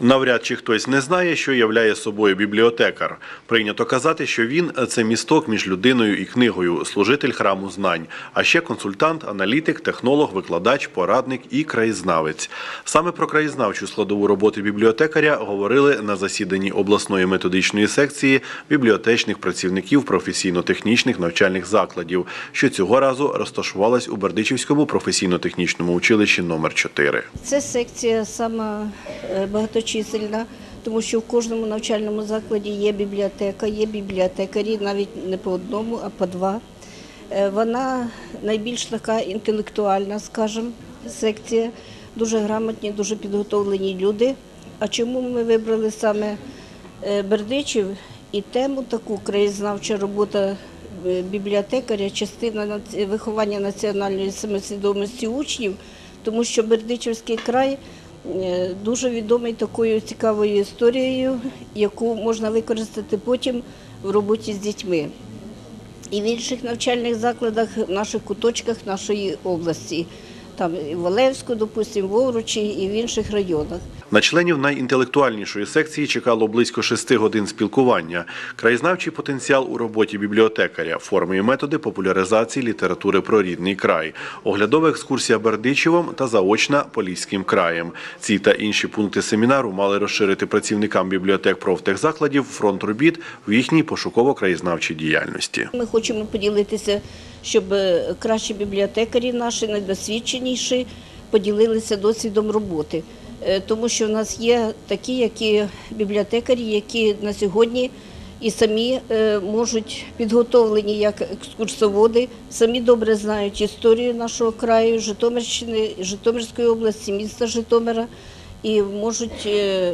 Навряд чи хтось не знає, що являє собою бібліотекар. Прийнято казати, що він це місток між людиною і книгою, служитель храму знань, а ще консультант, аналітик, технолог, викладач, порадник і краєзнавець. Саме про краєзнавчу складову роботи бібліотекаря говорили на засіданні обласної методичної секції бібліотечних працівників професійно-технічних навчальних закладів, що цього разу розташувалась у Бердичівському професійно-технічному училищі номер 4 Це секція сама е, багаточисельна, тому що в кожному навчальному закладі є бібліотека, є бібліотекарі, навіть не по одному, а по два. Е, Вона найбільш така інтелектуальна, скажімо, секція. Дуже грамотні, дуже підготовлені люди. А чому ми вибрали саме е, Бердичів і тему таку краєзнавча робота е, бібліотекаря, частина виховання національної самосвідомості учнів, тому що Бердичівський край дуже відомий такою цікавою історією, яку можна використати потім в роботі з дітьми. І в інших навчальних закладах, в наших куточках нашої області, там і в Олевську, допустимо, в Овручі і в інших районах. На членів найінтелектуальнішої секції чекало близько шести годин спілкування. Краєзнавчий потенціал у роботі бібліотекаря, форми і методи популяризації літератури про рідний край, оглядова екскурсія Бердичевом та заочна Поліським краєм. Ці та інші пункти семінару мали розширити працівникам бібліотек профтехзакладів фронт робіт в їхній пошуково-краєзнавчій діяльності. Ми хочемо поділитися, щоб е, кращі бібліотекарі наші, найдосвідченіші, поділилися досвідом роботи. Е, Тому що в нас є такі, які бібліотекарі, які на сьогодні і самі е, можуть підготовлені як екскурсоводи, самі добре знають історію нашого краю, Житомирщини, Житомирської області, міста Житомира, і можуть е,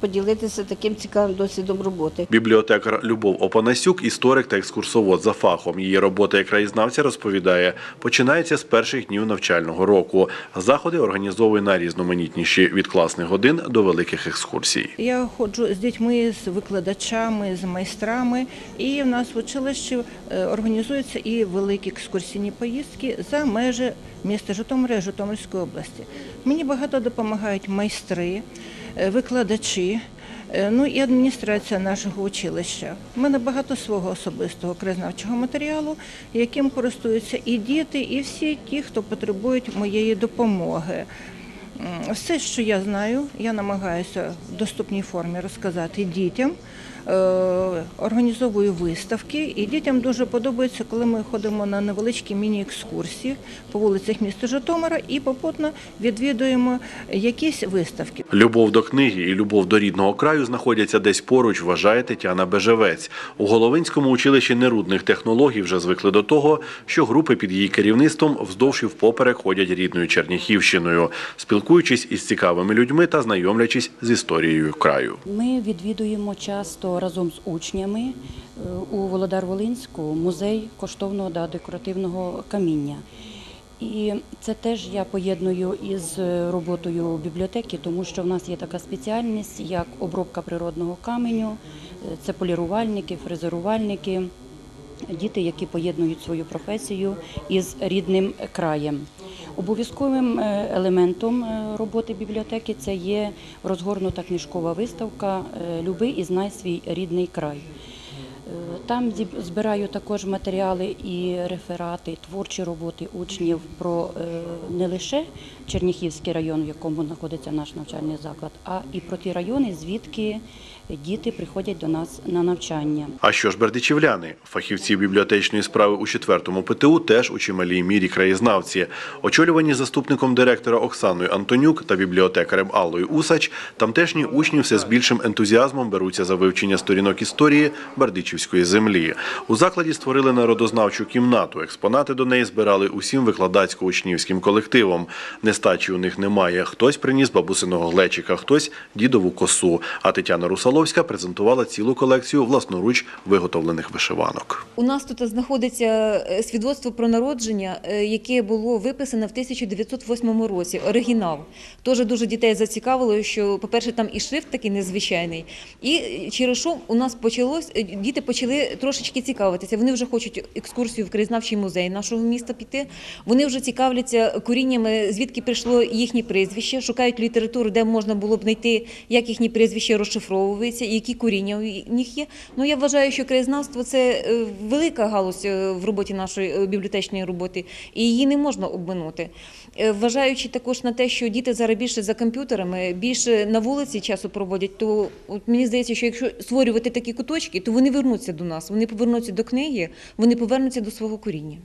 поділитися таким цікавим досвідом роботи. Бібліотекар Любов Опанасюк, історик та екскурсовод за фахом. Її робота як краєзнавця розповідає, починається з перших днів навчального року. Заходи організовує найрізноманітніші від класних годин до великих екскурсій. Я ходжу з дітьми, з викладачами, з майстрами, і в нас в училищі е, організуються і великі екскурсійні поїздки за межі міста Житомира і Житомирської області. Мені багато допомагають майстри, викладачі. е, Ну і адміністрація нашого училища. У мене багато свого особистого краєзнавчого матеріалу, яким користуються і діти, і всі ті, хто потребують моєї допомоги. Все, що я знаю, я намагаюся в доступній формі розказати дітям. Е, Організовую виставки, і дітям дуже подобається, коли ми ходимо на невеличкі міні-екскурсії по вулицях міста Житомира і попутно відвідуємо якісь виставки. Любов до книги і любов до рідного краю знаходяться десь поруч, вважає Тетяна Бежевець. У Головинському училищі нерудних технологій вже звикли до того, що групи під її керівництвом вздовж і впоперек ходять рідною Черніхівщиною, спілкуючись із цікавими людьми та знайомлячись з історією краю. Ми відвідуємо часто разом з учнями е, у Володар-Волинську музей коштовного та декоративного каміння. І це теж я поєдную із роботою бібліотеки, тому що в нас є така спеціальність, як обробка природного каменю, е, це полірувальники, фрезерувальники, діти, які поєднують свою професію із рідним краєм. Обов'язковим е, елементом е, роботи бібліотеки це є розгорнута книжкова виставка е, Люби і знай свій рідний край. Там збираю також матеріали і реферати, творчі роботи учнів про не лише Черніхівський район, в якому знаходиться наш навчальний заклад, а і про ті райони, звідки діти приходять до нас на навчання. А що ж бердичівляни? Фахівці бібліотечної справи у четвертому ПТУ теж у чималій мірі краєзнавці. Очолювані заступником директора Оксаною Антонюк та бібліотекарем Аллою Усач, тамтешні учні все з більшим ентузіазмом беруться за вивчення сторінок історії Бердичівської землі. У закладі створили народознавчу кімнату. Експонати до неї збирали усім викладацько-учнівським колективом. Нестачі у них немає. Хтось приніс бабусиного глечика, хтось дідову косу. А Тетяна Русаловська презентувала цілу колекцію власноруч виготовлених вишиванок. У нас тут знаходиться е, свідоцтво про народження, е, яке було виписане в 1908 році. Оригінал. Теж дуже дітей зацікавило, що, по-перше, там і шрифт такий незвичайний. І через що у нас почалось, е, діти почали трошечки цікавитися. Вони вже хочуть екскурсію в краєзнавчий музей нашого міста піти. Вони вже цікавляться коріннями, звідки прийшло їхнє прізвище, шукають літературу, де можна було б знайти, як їхнє прізвище розшифровується, і які коріння у них є. Ну я вважаю, що краєзнавство це е, велика галузь е, в роботі нашої е, бібліотечної роботи, і її не можна обминути. Вважаючи також на те, що діти зараз більше за комп'ютерами, більше на вулиці часу проводять, то от мені здається, що якщо створювати такі куточки, то вони вернуться до нас, вони повернуться до книги, вони повернуться до свого коріння.